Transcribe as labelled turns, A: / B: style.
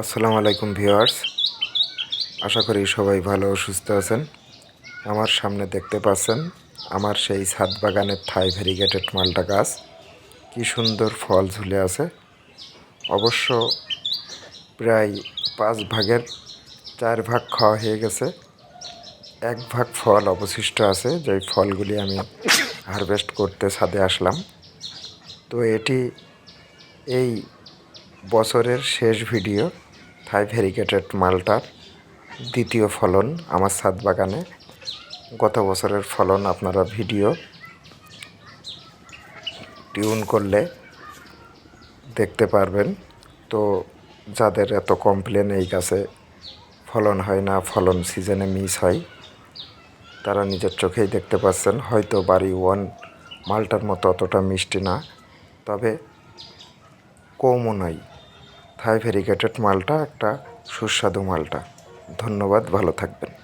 A: আসসালামু আলাইকুম ভিউয়ার্স। আশা করি সবাই ভালো সুস্থ আছেন। আমার সামনে দেখতে পাচ্ছেন আমার সেই ছাদ বাগানের থাই ভেরিগেটেড মালটা গাছ। কি সুন্দর ফল ঝুলে আছে। অবশ্য প্রায় পাঁচ ভাগের চার ভাগ খাওয়া হয়ে গেছে। এক ভাগ ফল অবশিষ্ট আছে, যেই ফলগুলি আমি হারভেস্ট করতে ছাদে আসলাম। তো এটি এই বছরের শেষ ভিডিও। থাই ভেরিগেটেড মালটার দ্বিতীয় ফলন আমার ছাদ বাগানে। গত বছরের ফলন আপনারা ভিডিও টিউন করলে দেখতে পারবেন। তো যাদের এত কমপ্লেন এই গাছে ফলন হয় না, ফলন সিজনে মিস হয়, তারা নিজের চোখেই দেখতে পাচ্ছেন, হয়তো বাড়ি ওয়ান মালটার মতো অতটা মিষ্টি না, তবে কমও নয় থাই ভেরিগেটেড মালটা একটা সুস্বাদু মালটা। ধন্যবাদ ভালো থাকবেন।